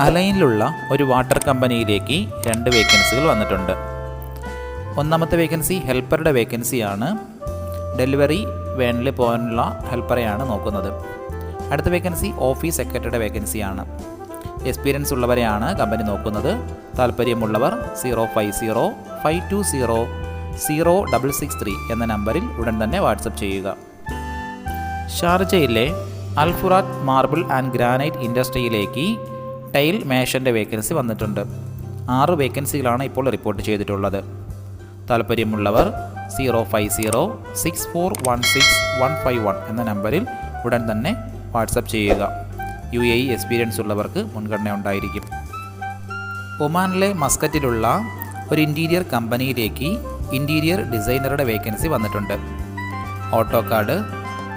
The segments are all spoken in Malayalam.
അലൈനിലുള്ള ഒരു വാട്ടർ കമ്പനിയിലേക്ക് രണ്ട് വേക്കൻസികൾ വന്നിട്ടുണ്ട്. ഒന്നാമത്തെ വേക്കൻസി ഹെൽപ്പറുടെ വേക്കൻസിയാണ്. ഡെലിവറി വേനിൽ പോകാനുള്ള ഹെൽപ്പറെയാണ് നോക്കുന്നത്. അടുത്ത വേക്കൻസി ഓഫീസ് സെക്രട്ടറിയുടെ വേക്കൻസിയാണ്. എക്സ്പീരിയൻസ് ഉള്ളവരെയാണ് കമ്പനി നോക്കുന്നത്. താല്പര്യമുള്ളവർ zero five zero five two zero zero double six three എന്ന നമ്പറിൽ ഉടൻ തന്നെ വാട്സപ്പ് ചെയ്യുക. ഷാർജയിലെ Al Furat marble and granite ഇൻഡസ്ട്രിയിലേക്ക് tile മേഷന്റെ വേക്കൻസി വന്നിട്ടുണ്ട്. ആറ് വേക്കൻസികളാണ് ഇപ്പോൾ റിപ്പോർട്ട് ചെയ്തിട്ടുള്ളത്. താല്പര്യമുള്ളവർ zero five zero six four one six one five one എന്ന നമ്പറിൽ ഉടൻ തന്നെ വാട്സപ്പ് ചെയ്യുക. യു എ ഇ എക്സ്പീരിയൻസ് ഉള്ളവർക്ക് മുൻഗണന ഉണ്ടായിരിക്കും. ഒമാനിലെ മസ്കറ്റിലുള്ള ഒരു ഇന്റീരിയർ കമ്പനിയിലേക്ക് ഇന്റീരിയർ ഡിസൈനറുടെ വേക്കൻസി വന്നിട്ടുണ്ട്. ഓട്ടോകാർഡ്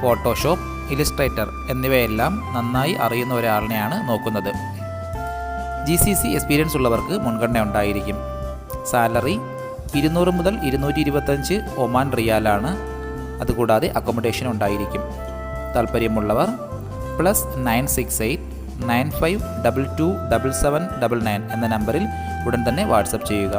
ഫോട്ടോഷോപ്പ് ഇലിസ്ട്രേറ്റർ എന്നിവയെല്ലാം നന്നായി അറിയുന്ന ഒരാളിനെയാണ് നോക്കുന്നത്. ജി സി സി എക്സ്പീരിയൻസ് ഉള്ളവർക്ക് മുൻഗണന ഉണ്ടായിരിക്കും. സാലറി ഇരുന്നൂറ് മുതൽ ഇരുന്നൂറ്റി ഇരുപത്തഞ്ച് ഒമാൻ റിയാലാണ്. അതുകൂടാതെ അക്കോമഡേഷൻ ഉണ്ടായിരിക്കും. താല്പര്യമുള്ളവർ plus nine six eight nine five double two double seven double nine എന്ന നമ്പറിൽ ഉടൻ തന്നെ വാട്സപ്പ് ചെയ്യുക.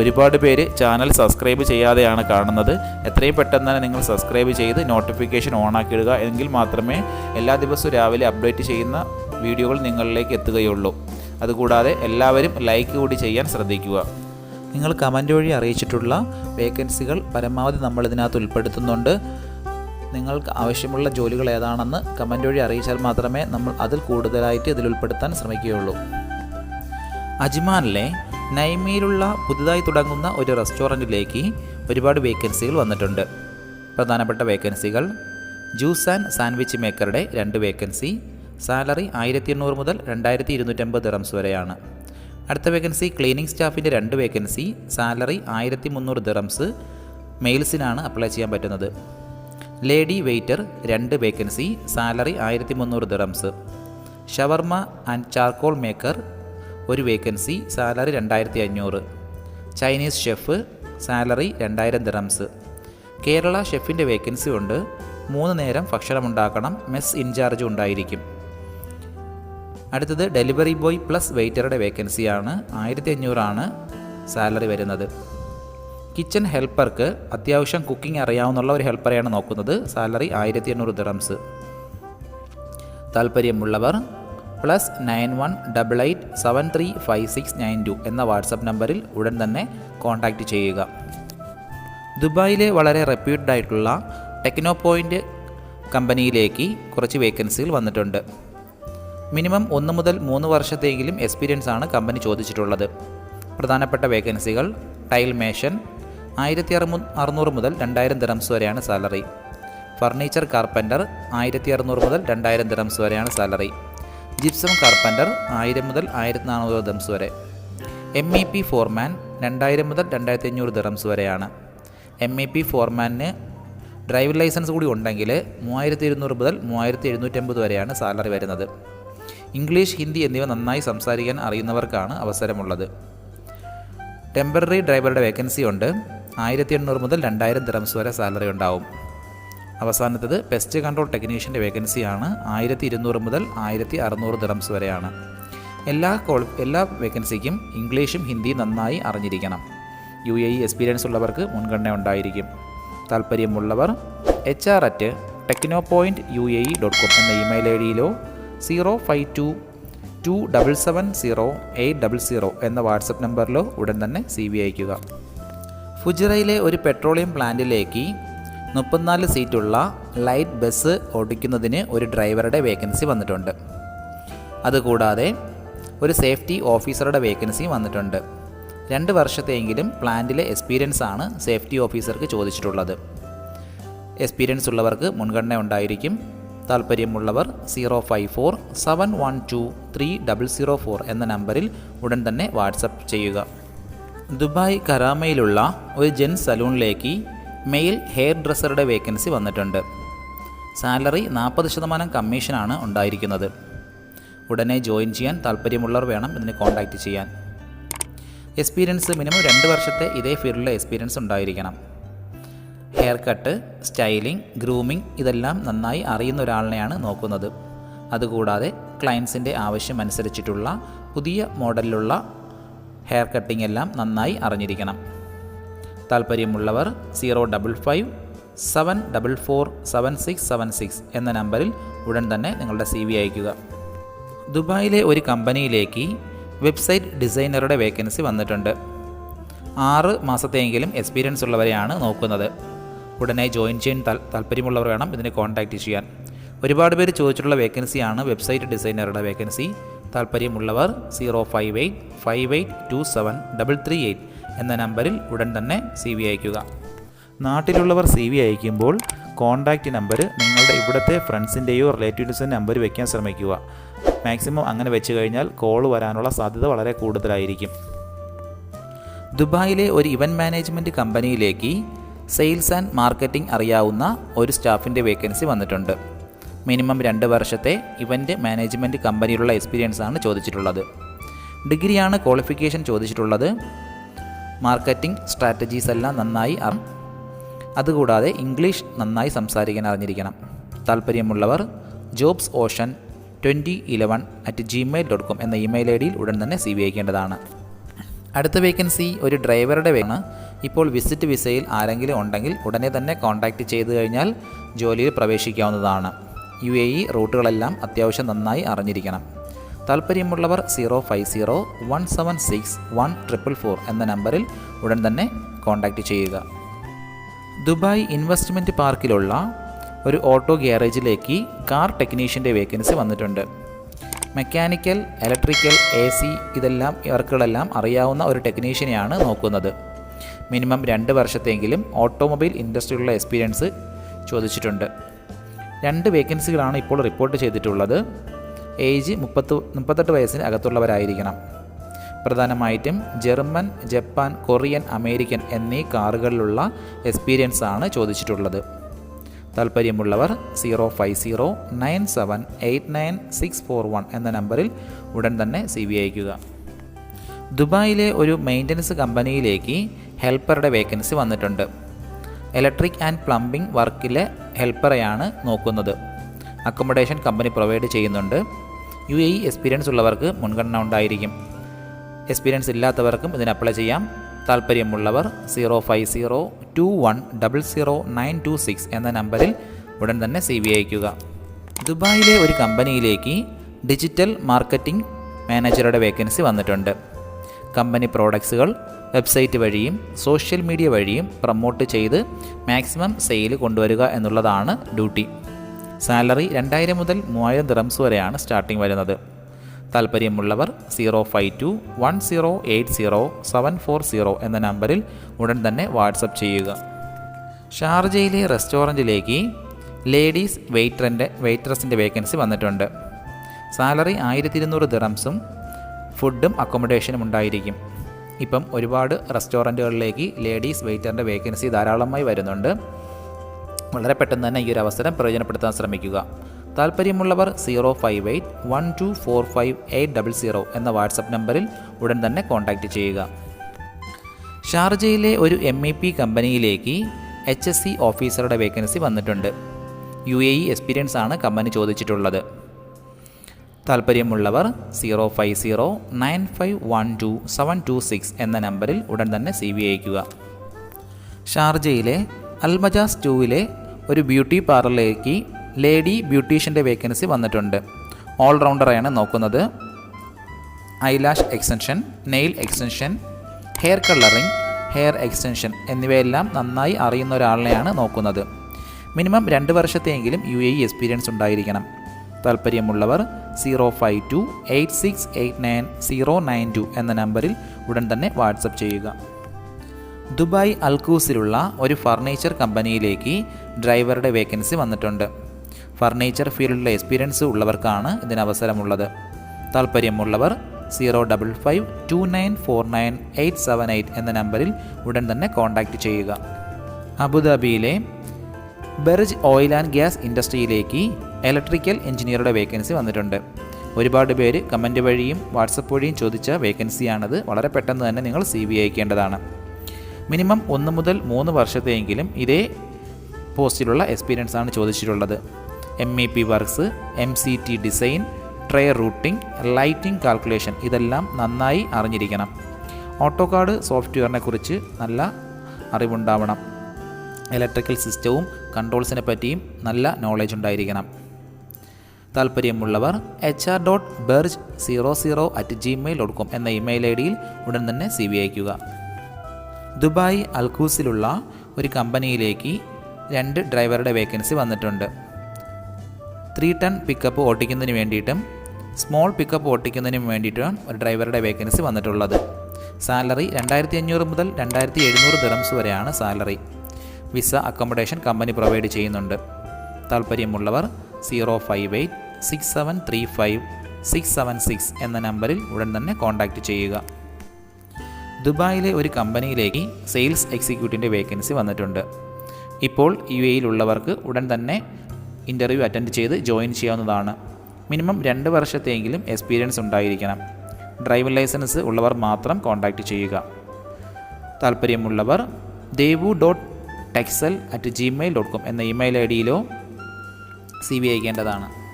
ഒരുപാട് പേര് ചാനൽ സബ്സ്ക്രൈബ് ചെയ്യാതെയാണ് കാണുന്നത്. എത്രയും പെട്ടെന്ന് തന്നെ നിങ്ങൾ സബ്സ്ക്രൈബ് ചെയ്ത് നോട്ടിഫിക്കേഷൻ ഓൺ ആക്കിയിടുക എങ്കിൽ മാത്രമേ എല്ലാ ദിവസവും രാവിലെ അപ്ഡേറ്റ് ചെയ്യുന്ന വീഡിയോകൾ നിങ്ങളിലേക്ക് എത്തുകയുള്ളൂ. അതുകൂടാതെ എല്ലാവരും ലൈക്ക് കൂടി ചെയ്യാൻ ശ്രദ്ധിക്കുക. നിങ്ങൾ കമന്റ് വഴി അറിയിച്ചിട്ടുള്ള വേക്കൻസികൾ പരമാവധി നമ്മൾ ഇതിനകത്ത് ഉൾപ്പെടുത്തുന്നുണ്ട്. നിങ്ങൾക്ക് ആവശ്യമുള്ള ജോലികൾ ഏതാണെന്ന് കമന്റ് വഴി അറിയിച്ചാൽ മാത്രമേ നമ്മൾ അതിൽ കൂടുതലായിട്ട് ഇതിൽ ഉൾപ്പെടുത്താൻ ശ്രമിക്കുകയുള്ളൂ. അജ്മാനിലെ നൈമയിലുള്ള പുതുതായി തുടങ്ങുന്ന ഒരു റെസ്റ്റോറന്റിലേക്ക് ഒരുപാട് വേക്കൻസികൾ വന്നിട്ടുണ്ട്. പ്രധാനപ്പെട്ട വേക്കൻസികൾ ജ്യൂസ് ആൻഡ് സാൻഡ്വിച്ച് മേക്കറുടെ രണ്ട് വേക്കൻസി സാലറി ആയിരത്തി എണ്ണൂറ് മുതൽ രണ്ടായിരത്തി ഇരുന്നൂറ്റമ്പത് ദിറംസ് വരെയാണ്. അടുത്ത വേക്കൻസി ക്ലീനിങ് സ്റ്റാഫിന്റെ രണ്ട് വേക്കൻസി സാലറി ആയിരത്തി മുന്നൂറ് ദിറംസ് മെയിൽസിനാണ് അപ്ലൈ ചെയ്യാൻ പറ്റുന്നത്. ലേഡി വെയ്റ്റർ രണ്ട് വേക്കൻസി സാലറി ആയിരത്തി മുന്നൂറ് dirhams shawarma and charcoal maker ഒരു വേക്കൻസി സാലറി രണ്ടായിരത്തി അഞ്ഞൂറ് ചൈനീസ് ഷെഫ് സാലറി രണ്ടായിരം ദിറംസ് കേരള ഷെഫിന്റെ വേക്കൻസി ഉണ്ട് മൂന്ന് നേരം ഭക്ഷണമുണ്ടാക്കണം മെസ് ഇൻചാർജ് ഉണ്ടായിരിക്കും. അടുത്തത് ഡെലിവറി ബോയ് പ്ലസ് വെയിറ്ററുടെ വേക്കൻസിയാണ്. ആയിരത്തി അഞ്ഞൂറാണ് സാലറി വരുന്നത്. കിച്ചൺ ഹെൽപ്പർക്ക് അത്യാവശ്യം കുക്കിംഗ് അറിയാവുന്ന ഒരു ഹെൽപ്പറെയാണ് നോക്കുന്നത്. സാലറി ആയിരത്തി എണ്ണൂറ് ദിറംസ്. താല്പര്യമുള്ളവർ plus nine one double eight seven three five six nine two എന്ന വാട്സപ്പ് നമ്പറിൽ ഉടൻ തന്നെ കോൺടാക്റ്റ് ചെയ്യുക. ദുബായിലെ വളരെ റെപ്യൂട്ടഡ് ആയിട്ടുള്ള ടെക്നോ പോയിന്റ് കമ്പനിയിലേക്ക് കുറച്ച് വേക്കൻസികൾ വന്നിട്ടുണ്ട്. മിനിമം ഒന്ന് മുതൽ മൂന്ന് വർഷത്തെങ്കിലും എക്സ്പീരിയൻസ് ആണ് കമ്പനി ചോദിച്ചിട്ടുള്ളത്. പ്രധാനപ്പെട്ട വേക്കൻസികൾ ടൈൽ മേഷൻ ആയിരത്തി അറുമു അറുന്നൂറ് മുതൽ രണ്ടായിരം ദിറംസ് വരെയാണ് സാലറി ഫർണിച്ചർ കാർപ്പന്റർ ആയിരത്തി അറുന്നൂറ് മുതൽ രണ്ടായിരം ദിറംസ് വരെയാണ് സാലറി ജിപ്സം കാർപ്പന്റർ ആയിരം മുതൽ ആയിരത്തി നാനൂറ് ദിറംസ് വരെ. എം ഇ പി ഫോർമാൻ രണ്ടായിരം മുതൽ രണ്ടായിരത്തി അഞ്ഞൂറ് ദിറംസ് വരെയാണ്. എം ഇ പി ഫോർമാനിന് ഡ്രൈവിംഗ് ലൈസൻസ് കൂടി ഉണ്ടെങ്കിൽ മൂവായിരത്തി ഇരുന്നൂറ് മുതൽ മൂവായിരത്തി എഴുന്നൂറ്റമ്പത് വരെയാണ് സാലറി വരുന്നത്. ഇംഗ്ലീഷ് ഹിന്ദി എന്നിവ നന്നായി സംസാരിക്കാൻ അറിയുന്നവർക്കാണ് അവസരമുള്ളത്. ടെമ്പററി ഡ്രൈവറുടെ വേക്കൻസി ഉണ്ട്. ആയിരത്തി എണ്ണൂറ് മുതൽ രണ്ടായിരം ദിറംസ് വരെ സാലറി ഉണ്ടാവും. അവസാനത്തത് പെസ്റ്റ് കൺട്രോൾ ടെക്നീഷ്യന്റെ വേക്കൻസിയാണ്. ആയിരത്തി ഇരുന്നൂറ് മുതൽ ആയിരത്തി അറുന്നൂറ് ദിറംസ് വരെയാണ്. എല്ലാ കോൾ എല്ലാ വേക്കൻസിക്കും ഇംഗ്ലീഷും ഹിന്ദിയും നന്നായി അറിഞ്ഞിരിക്കണം. യു എ ഇ എക്സ്പീരിയൻസ് ഉള്ളവർക്ക് മുൻഗണന ഉണ്ടായിരിക്കും. താല്പര്യമുള്ളവർ H R at techno point U A E dot com എന്ന email I ഡിയിലോ zero five two two double seven zero eight double zero എന്ന വാട്സപ്പ് നമ്പറിലോ ഉടൻ തന്നെ സി വി അയയ്ക്കുക. ഫുജിറയിലെ ഒരു പെട്രോളിയം പ്ലാന്റിലേക്ക് മുപ്പത്തിനാല് സീറ്റുള്ള ലൈറ്റ് ബസ് ഓടിക്കുന്നതിന് ഒരു ഡ്രൈവറുടെ വേക്കൻസി വന്നിട്ടുണ്ട്. അതുകൂടാതെ ഒരു സേഫ്റ്റി ഓഫീസറുടെ വേക്കൻസിയും വന്നിട്ടുണ്ട്. രണ്ട് വർഷത്തെയെങ്കിലും പ്ലാന്റിലെ എക്സ്പീരിയൻസ് ആണ് സേഫ്റ്റി ഓഫീസർക്ക് ചോദിച്ചിട്ടുള്ളത്. എക്സ്പീരിയൻസ് ഉള്ളവർക്ക് മുൻഗണന ഉണ്ടായിരിക്കും. താല്പര്യമുള്ളവർ zero five four seven one two three double zero four എന്ന നമ്പറിൽ ഉടൻ തന്നെ വാട്സപ്പ് ചെയ്യുക. ദുബായ് കരാമയിലുള്ള ഒരു ജെൻ സലൂണിലേക്ക് മെയിൽ ഹെയർ ഡ്രസ്സറുടെ വേക്കൻസി വന്നിട്ടുണ്ട്. സാലറി നാൽപ്പത് ശതമാനം കമ്മീഷനാണ് ഉണ്ടായിരിക്കുന്നത്. ഉടനെ ജോയിൻ ചെയ്യാൻ താല്പര്യമുള്ളവർ വേണം ഇതിന് കോൺടാക്റ്റ് ചെയ്യാൻ. എക്സ്പീരിയൻസ് മിനിമം രണ്ട് വർഷത്തെ ഇതേ ഫീൽഡിലെ എക്സ്പീരിയൻസ് ഉണ്ടായിരിക്കണം. ഹെയർ കട്ട് സ്റ്റൈലിംഗ് ഗ്രൂമിംഗ് ഇതെല്ലാം നന്നായി അറിയുന്ന ഒരാളിനെയാണ് നോക്കുന്നത്. അതുകൂടാതെ ക്ലയൻസിന്റെ ആവശ്യം അനുസരിച്ചിട്ടുള്ള പുതിയ മോഡലിലുള്ള ഹെയർ കട്ടിംഗ് എല്ലാം നന്നായി അറിഞ്ഞിരിക്കണം. താല്പര്യമുള്ളവർ zero double five seven double four seven six seven six എന്ന നമ്പറിൽ ഉടൻ തന്നെ നിങ്ങളുടെ സി വി അയയ്ക്കുക. ദുബായിലെ ഒരു കമ്പനിയിലേക്ക് വെബ്സൈറ്റ് ഡിസൈനറുടെ വേക്കൻസി വന്നിട്ടുണ്ട്. ആറ് മാസത്തെയെങ്കിലും എക്സ്പീരിയൻസ് ഉള്ളവരെയാണ് നോക്കുന്നത്. ഉടനെ ജോയിൻ ചെയ്യാൻ താല്പര്യമുള്ളവർ വേണം ഇതിനെ കോൺടാക്റ്റ് ചെയ്യാൻ. ഒരുപാട് പേര് ചോദിച്ചിട്ടുള്ള വേക്കൻസിയാണ് വെബ്സൈറ്റ് ഡിസൈനറുടെ വേക്കൻസി താല്പര്യമുള്ളവർ zero five eight five eight two seven double three eight എന്ന നമ്പറിൽ ഉടൻ തന്നെ സി വി അയയ്ക്കുക. നാട്ടിലുള്ളവർ സി വി അയക്കുമ്പോൾ കോൺടാക്റ്റ് നമ്പർ നിങ്ങളുടെ ഇവിടുത്തെ ഫ്രണ്ട്സിന്റെയോ റിലേറ്റീവ്സിന്റെ നമ്പർ വയ്ക്കാൻ ശ്രമിക്കുക. മാക്സിമം അങ്ങനെ വെച്ച് കഴിഞ്ഞാൽ കോൾ വരാനുള്ള സാധ്യത വളരെ കൂടുതലായിരിക്കും. ദുബായിലെ ഒരു ഇവന്റ് മാനേജ്മെന്റ് കമ്പനിയിലേക്ക് സെയിൽസ് ആൻഡ് മാർക്കറ്റിംഗ് അറിയാവുന്ന ഒരു സ്റ്റാഫിന്റെ വേക്കൻസി വന്നിട്ടുണ്ട്. മിനിമം രണ്ട് വർഷത്തെ ഇവന്റ് മാനേജ്മെന്റ് കമ്പനിയിലുള്ള എക്സ്പീരിയൻസ് ആണ് ചോദിച്ചിട്ടുള്ളത്. ഡിഗ്രിയാണ് ക്വാളിഫിക്കേഷൻ ചോദിച്ചിട്ടുള്ളത്. മാർക്കറ്റിംഗ് സ്ട്രാറ്റജീസ് എല്ലാം നന്നായി അറി അതുകൂടാതെ ഇംഗ്ലീഷ് നന്നായി സംസാരിക്കാൻ അറിഞ്ഞിരിക്കണം. താല്പര്യമുള്ളവർ jobs ocean twenty eleven at Gmail dot com എന്ന ഇമെയിൽ ഐ ഡിയിൽ ഉടൻ തന്നെ സി വി അയക്കേണ്ടതാണ് അടുത്ത വേക്കൻസി ഒരു ഡ്രൈവറുടെ വേണം ഇപ്പോൾ വിസിറ്റ് വിസയിൽ ആരെങ്കിലും ഉണ്ടെങ്കിൽ ഉടനെ തന്നെ കോൺടാക്റ്റ് ചെയ്തു കഴിഞ്ഞാൽ ജോലിയിൽ പ്രവേശിക്കാവുന്നതാണ്. യു എ ഇ റൂട്ടുകളെല്ലാം അത്യാവശ്യം നന്നായി അറിഞ്ഞിരിക്കണം. താല്പര്യമുള്ളവർ zero five zero one seven six one triple four എന്ന നമ്പറിൽ ഉടൻ തന്നെ കോൺടാക്റ്റ് ചെയ്യുക. ദുബായ് ഇൻവെസ്റ്റ്മെന്റ് പാർക്കിലുള്ള ഒരു ഓട്ടോ ഗ്യാരേജിലേക്ക് കാർ ടെക്നീഷ്യന്റെ വേക്കൻസി വന്നിട്ടുണ്ട്. മെക്കാനിക്കൽ ഇലക്ട്രിക്കൽ എ സി ഇതെല്ലാം വർക്കുകളെല്ലാം അറിയാവുന്ന ഒരു ടെക്നീഷ്യനെയാണ് നോക്കുന്നത്. മിനിമം രണ്ട് വർഷത്തെങ്കിലും ഓട്ടോമൊബൈൽ ഇൻഡസ്ട്രിയിലുള്ള എക്സ്പീരിയൻസ് ചോദിച്ചിട്ടുണ്ട്. രണ്ട് വേക്കൻസികളാണ് ഇപ്പോൾ റിപ്പോർട്ട് ചെയ്തിട്ടുള്ളത്. ഏജ് മുപ്പത്ത് മുപ്പത്തെട്ട് വയസ്സിന് അകത്തുള്ളവരായിരിക്കണം. പ്രധാനമായിട്ടും ജർമ്മൻ ജപ്പാൻ കൊറിയൻ അമേരിക്കൻ എന്നീ കാറുകളിലുള്ള എക്സ്പീരിയൻസ് ആണ് ചോദിച്ചിട്ടുള്ളത്. താല്പര്യമുള്ളവർ zero five zero nine seven eight nine six four one എന്ന നമ്പറിൽ ഉടൻ തന്നെ സി വി അയക്കുക ദുബായിലെ ഒരു മെയിന്റനൻസ് കമ്പനിയിലേക്ക് ഹെൽപ്പറുടെ വേക്കൻസി വന്നിട്ടുണ്ട്. ഇലക്ട്രിക് ആൻഡ് പ്ലംബിംഗ് വർക്കിലെ ഹെൽപ്പറെയാണ് നോക്കുന്നത്. അക്കോമഡേഷൻ കമ്പനി പ്രൊവൈഡ് ചെയ്യുന്നുണ്ട്. യു എ എക്സ്പീരിയൻസ് ഉള്ളവർക്ക് മുൻഗണന ഉണ്ടായിരിക്കും. എക്സ്പീരിയൻസ് ഇല്ലാത്തവർക്കും ഇതിന് അപ്ലൈ ചെയ്യാം. താല്പര്യമുള്ളവർ zero five zero two one double zero nine two six എന്ന നമ്പറിൽ ഉടൻ തന്നെ സി വി അയക്കുക ദുബായിലെ ഒരു കമ്പനിയിലേക്ക് ഡിജിറ്റൽ മാർക്കറ്റിംഗ് മാനേജറുടെ വേക്കൻസി വന്നിട്ടുണ്ട്. കമ്പനി പ്രോഡക്ട്സുകൾ വെബ്സൈറ്റ് വഴിയും സോഷ്യൽ മീഡിയ വഴിയും പ്രൊമോട്ട് ചെയ്ത് മാക്സിമം സെയിൽ കൊണ്ടുവരിക എന്നുള്ളതാണ് ഡ്യൂട്ടി. സാലറി രണ്ടായിരം മുതൽ മൂവായിരം ദിറംസ് വരെയാണ് സ്റ്റാർട്ടിംഗ് വരുന്നത്. താല്പര്യമുള്ളവർ zero five two one zero eight zero seven four zero എന്ന നമ്പറിൽ ഉടൻ തന്നെ വാട്സപ്പ് ചെയ്യുക. ഷാർജയിലെ റെസ്റ്റോറന്റിലേക്ക് ലേഡീസ് വെയിറ്ററിന്റെ വെയിറ്ററസിന്റെ വേക്കൻസി വന്നിട്ടുണ്ട്. സാലറി ആയിരത്തി ഇരുന്നൂറ് ദിറംസും ഫുഡും അക്കോമഡേഷനും ഉണ്ടായിരിക്കും. ഇപ്പം ഒരുപാട് റെസ്റ്റോറന്റുകളിലേക്ക് ലേഡീസ് വെയിറ്ററിന്റെ വേക്കൻസി ധാരാളമായി വരുന്നുണ്ട്. വളരെ പെട്ടെന്ന് തന്നെ ഈ ഒരു അവസരം പ്രയോജനപ്പെടുത്താൻ ശ്രമിക്കുക. താല്പര്യമുള്ളവർ zero five eight one two four five eight double zero എന്ന വാട്സപ്പ് നമ്പറിൽ ഉടൻ തന്നെ കോൺടാക്റ്റ് ചെയ്യുക. ഷാർജയിലെ ഒരു എം ഇ പി കമ്പനിയിലേക്ക് എച്ച് എസ് സി ഓഫീസറുടെ വേക്കൻസി വന്നിട്ടുണ്ട്. യു എ ഇ എക്സ്പീരിയൻസ് ആണ് കമ്പനി ചോദിച്ചിട്ടുള്ളത്. താല്പര്യമുള്ളവർ zero five zero nine five one two seven two six എന്ന നമ്പറിൽ ഉടൻ തന്നെ സി വി അയക്കുക ഷാർജയിലെ അൽമജാസ് ടൂവിലെ ഒരു ബ്യൂട്ടി പാർലറിലേക്ക് ലേഡി ബ്യൂട്ടീഷ്യന്റെ വേക്കൻസി വന്നിട്ടുണ്ട്. ഓൾറൗണ്ടറാണ് നോക്കുന്നത്. Eyelash extension nail extension hair colouring hair extension എന്നിവയെല്ലാം നന്നായി അറിയുന്ന ഒരാളിനെയാണ് നോക്കുന്നത്. മിനിമം രണ്ട് വർഷത്തെയെങ്കിലും യു എ എക്സ്പീരിയൻസ് ഉണ്ടായിരിക്കണം. താല്പര്യമുള്ളവർ zero five two eight six eight nine zero nine two എന്ന നമ്പറിൽ ഉടൻ തന്നെ വാട്സപ്പ് ചെയ്യുക. ദുബായ് അൽക്കൂസിലുള്ള ഒരു ഫർണിച്ചർ കമ്പനിയിലേക്ക് ഡ്രൈവറുടെ വേക്കൻസി വന്നിട്ടുണ്ട്. ഫർണിച്ചർ ഫീൽഡിലെ എക്സ്പീരിയൻസ് ഉള്ളവർക്കാണ് ഇതിന് അവസരമുള്ളത് താല്പര്യമുള്ളവർ zero double five two nine four nine eight seven eight എന്ന നമ്പറിൽ ഉടൻ തന്നെ കോൺടാക്റ്റ് ചെയ്യുക. അബുദാബിയിലെ ബെർജ് ഓയിൽ ആൻഡ് ഗ്യാസ് ഇൻഡസ്ട്രിയിലേക്ക് ഇലക്ട്രിക്കൽ എഞ്ചിനീയറുടെ വേക്കൻസി വന്നിട്ടുണ്ട്. ഒരുപാട് പേര് കമന്റ് വഴിയും വാട്സപ്പ് വഴിയും ചോദിച്ച വേക്കൻസിയാണത്. വളരെ പെട്ടെന്ന് തന്നെ നിങ്ങൾ സി വി അയക്കേണ്ടതാണ്. മിനിമം ഒന്ന് മുതൽ മൂന്ന് വർഷത്തെയെങ്കിലും ഇതേ പോസ്റ്റിലുള്ള എക്സ്പീരിയൻസ് ആണ് ചോദിച്ചിട്ടുള്ളത്. M E P works M C T design tray routing lighting calculation ഇതെല്ലാം നന്നായി അറിഞ്ഞിരിക്കണം. ഓട്ടോ കാർഡ് സോഫ്റ്റ്വെയറിനെ കുറിച്ച് നല്ല അറിവുണ്ടാവണം. ഇലക്ട്രിക്കൽ സിസ്റ്റവും കൺട്രോൾസിനെ പറ്റിയും നല്ല നോളജ് ഉണ്ടായിരിക്കണം. താല്പര്യമുള്ളവർ H R dot Berj zero zero at Gmail dot com എന്ന ഇമെയിൽ ഐ ഡിയിൽ ഉടൻ തന്നെ സി വി അയക്കുക ദുബായ് അൽക്കൂസിലുള്ള ഒരു കമ്പനിയിലേക്ക് രണ്ട് ഡ്രൈവറുടെ വേക്കൻസി വന്നിട്ടുണ്ട്. ത്രീ ടൺ പിക്കപ്പ് ഓട്ടിക്കുന്നതിന് വേണ്ടിയിട്ടും സ്മോൾ പിക്കപ്പ് ഓട്ടിക്കുന്നതിനും വേണ്ടിയിട്ടും ഒരു ഡ്രൈവറുടെ വേക്കൻസി വന്നിട്ടുള്ളത്. സാലറി രണ്ടായിരത്തി അഞ്ഞൂറ് മുതൽ രണ്ടായിരത്തി എഴുന്നൂറ് ദിറംസ് വരെയാണ് salary. Visa accommodation company provide ചെയ്യുന്നുണ്ട്. താല്പര്യമുള്ളവർ zero five eight six seven three five six seven six എന്ന നമ്പറിൽ ഉടൻ തന്നെ കോൺടാക്റ്റ് ചെയ്യുക. ദുബായിലെ ഒരു കമ്പനിയിലേക്ക് സെയിൽസ് എക്സിക്യൂട്ടീവിന്റെ വേക്കൻസി വന്നിട്ടുണ്ട്. ഇപ്പോൾ യു എയിലുള്ളവർക്ക് ഉടൻ തന്നെ ഇന്റർവ്യൂ അറ്റൻഡ് ചെയ്ത് ജോയിൻ ചെയ്യാവുന്നതാണ്. മിനിമം രണ്ട് വർഷത്തെങ്കിലും എക്സ്പീരിയൻസ് ഉണ്ടായിരിക്കണം. ഡ്രൈവിംഗ് ലൈസൻസ് ഉള്ളവർ മാത്രം കോൺടാക്റ്റ് ചെയ്യുക. താല്പര്യമുള്ളവർ Devu dot texel at Gmail dot com എന്ന ഇമെയിൽ ഐ ഡിയിലോ സി വി അയക്കേണ്ടതാണ്.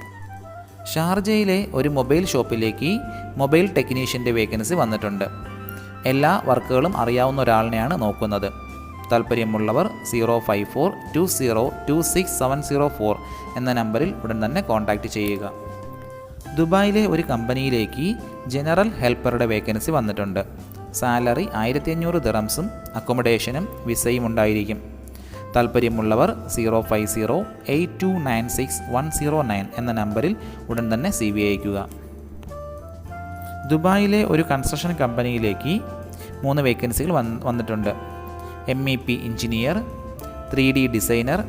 ഷാർജയിലെ ഒരു മൊബൈൽ ഷോപ്പിലേക്ക് മൊബൈൽ ടെക്നീഷ്യന്റെ വേക്കൻസി വന്നിട്ടുണ്ട്. എല്ലാ വർക്കുകളും അറിയാവുന്ന ഒരാളിനെയാണ് നോക്കുന്നത്. താല്പര്യമുള്ളവർ zero five four two zero two six seven zero four എന്ന നമ്പറിൽ ഉടൻ തന്നെ കോൺടാക്റ്റ് ചെയ്യുക. ദുബായിലെ ഒരു കമ്പനിയിലേക്ക് ജനറൽ ഹെൽപ്പറുടെ വേക്കൻസി വന്നിട്ടുണ്ട്. സാലറി ആയിരത്തി അഞ്ഞൂറ് ദിറംസും അക്കോമഡേഷനും വിസയും ഉണ്ടായിരിക്കും. താല്പര്യമുള്ളവർ zero five zero eight two nine six one zero nine എന്ന നമ്പറിൽ ഉടൻ തന്നെ സി വി അയക്കുക ദുബായിലെ ഒരു കൺസ്ട്രക്ഷൻ കമ്പനിയിലേക്ക് മൂന്ന് വേക്കൻസികൾ വന്ന് വന്നിട്ടുണ്ട്. M E P engineer three D designer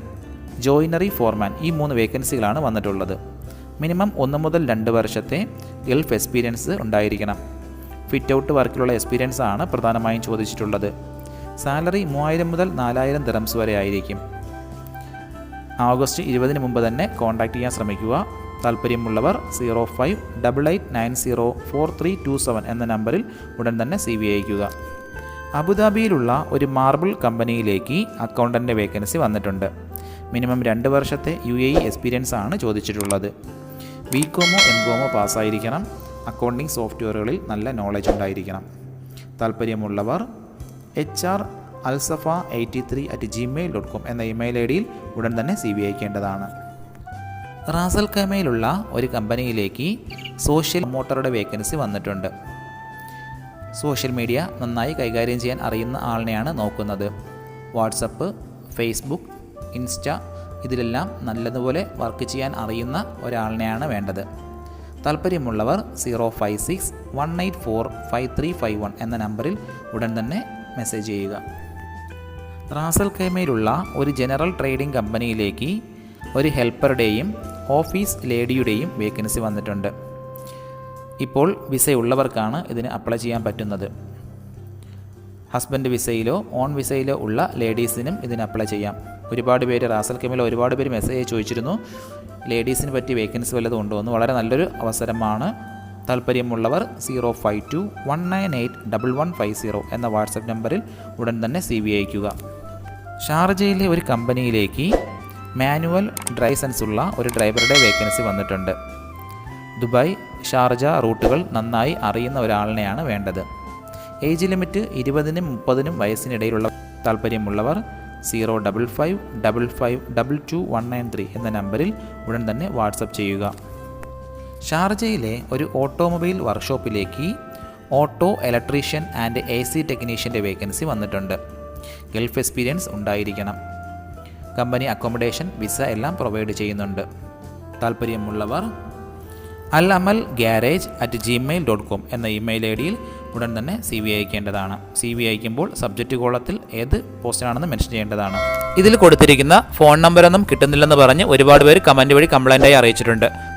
joinery foreman ഈ മൂന്ന് വേക്കൻസികളാണ് വന്നിട്ടുള്ളത്. മിനിമം ഒന്ന് മുതൽ രണ്ട് വർഷത്തെ ഗൾഫ് എക്സ്പീരിയൻസ് ഉണ്ടായിരിക്കണം. ഫിറ്റ് ഔട്ട് വർക്കിലുള്ള എക്സ്പീരിയൻസ് ആണ് പ്രധാനമായും ചോദിച്ചിട്ടുള്ളത്. സാലറി മൂവായിരം മുതൽ നാലായിരം ദിറംസ് വരെ ആയിരിക്കും. ഓഗസ്റ്റ് ഇരുപതിന് മുമ്പ് തന്നെ കോൺടാക്റ്റ് ചെയ്യാൻ ശ്രമിക്കുക. താല്പര്യമുള്ളവർ zero five double eight nine zero four three two seven എന്ന നമ്പറിൽ ഉടൻ തന്നെ സി വി അയക്കുക അബുദാബിയിലുള്ള ഒരു മാർബിൾ കമ്പനിയിലേക്ക് അക്കൗണ്ടന്റെ വേക്കൻസി വന്നിട്ടുണ്ട്. മിനിമം രണ്ട് വർഷത്തെ യു എ ഇ എക്സ്പീരിയൻസ് ആണ് ചോദിച്ചിട്ടുള്ളത്. ബി കോമോ എം കോമോ പാസ്സായിരിക്കണം. അക്കൗണ്ടിംഗ് സോഫ്റ്റ്വെയറുകളിൽ നല്ല നോളജ് ഉണ്ടായിരിക്കണം. താല്പര്യമുള്ളവർ H R Al Safa eighty three at Gmail dot com എന്ന ഇമെയിൽ ഐ ഡിയിൽ ഉടൻ തന്നെ സി ബി അയക്കേണ്ടതാണ്. റാസൽ കമയിലുള്ള ഒരു കമ്പനിയിലേക്ക് സോഷ്യൽ മോട്ടറുടെ വേക്കൻസി വന്നിട്ടുണ്ട്. സോഷ്യൽ മീഡിയ നന്നായി കൈകാര്യം ചെയ്യാൻ അറിയുന്ന ആളിനെയാണ് നോക്കുന്നത്. വാട്സപ്പ് ഫേസ്ബുക്ക് ഇൻസ്റ്റ ഇതിലെല്ലാം നല്ലതുപോലെ വർക്ക് ചെയ്യാൻ അറിയുന്ന ഒരാളിനെയാണ് വേണ്ടത്. താല്പര്യമുള്ളവർ zero five six one eight four five three five one എന്ന നമ്പറിൽ ഉടൻ തന്നെ മെസ്സേജ് ചെയ്യുക. റാസൽ കൈമയിലുള്ള ഒരു ജനറൽ ട്രേഡിംഗ് കമ്പനിയിലേക്ക് ഒരു ഹെൽപ്പറുടെയും ഓഫീസ് ലേഡിയുടെയും വേക്കൻസി വന്നിട്ടുണ്ട്. ഇപ്പോൾ വിസയുള്ളവർക്കാണ് ഇതിന് അപ്ലൈ ചെയ്യാൻ പറ്റുന്നത്. ഹസ്ബൻഡ് വിസയിലോ ഓൺ വിസയിലോ ഉള്ള ലേഡീസിനും ഇതിന് അപ്ലൈ ചെയ്യാം. ഒരുപാട് പേര് റാസൽ കെമിൽ ഒരുപാട് പേര് മെസ്സേജ് ചോദിച്ചിരുന്നു. ലേഡീസിന് പറ്റി വേക്കൻസി വല്ലതും ഉണ്ടോ എന്ന് വളരെ നല്ലൊരു അവസരമാണ് താല്പര്യമുള്ളവർ zero five two one nine eight double one five zero എന്ന വാട്സപ്പ് നമ്പറിൽ ഉടൻ തന്നെ സി വി അയക്കുക ഷാർജയിലെ ഒരു കമ്പനിയിലേക്ക് മാനുവൽ ഡ്രൈസൻസ് ഉള്ള ഒരു ഡ്രൈവറുടെ വേക്കൻസി വന്നിട്ടുണ്ട്. ദുബായ് ഷാർജ റൂട്ടുകൾ നന്നായി അറിയുന്ന ഒരാളിനെയാണ് വേണ്ടത്. ഏജ് ലിമിറ്റ് ഇരുപതിനും മുപ്പതിനും വയസ്സിനിടയിലുള്ള താല്പര്യമുള്ളവർ zero double five double five double two one nine three എന്ന നമ്പറിൽ ഉടൻ തന്നെ വാട്സപ്പ് ചെയ്യുക. ഷാർജയിലെ ഒരു automobile വർക്ക്ഷോപ്പിലേക്ക് auto electrician and A C ടെക്നീഷ്യന്റെ vacancy വന്നിട്ടുണ്ട്. ഗൾഫ് എക്സ്പീരിയൻസ് ഉണ്ടായിരിക്കണം. കമ്പനി അക്കോമഡേഷൻ വിസ എല്ലാം പ്രൊവൈഡ് ചെയ്യുന്നുണ്ട്. താല്പര്യമുള്ളവർ Al Amal garage at Gmail dot com എന്ന ഇമെയിൽ ഐ ഡിയിൽ ഉടൻ തന്നെ സി വി അയക്കേണ്ടതാണ്. സി വി അയക്കുമ്പോൾ സബ്ജക്റ്റ് കോളത്തിൽ ഏത് പോസ്റ്റിനാണെന്ന് മെൻഷൻ ചെയ്യേണ്ടതാണ്. ഇതിൽ കൊടുത്തിരിക്കുന്ന ഫോൺ നമ്പറൊന്നും കിട്ടുന്നില്ലെന്ന് പറഞ്ഞ് ഒരുപാട് പേര് കമന്റ് വഴി കംപ്ലൈന്റായി അറിയിച്ചിട്ടുണ്ട്.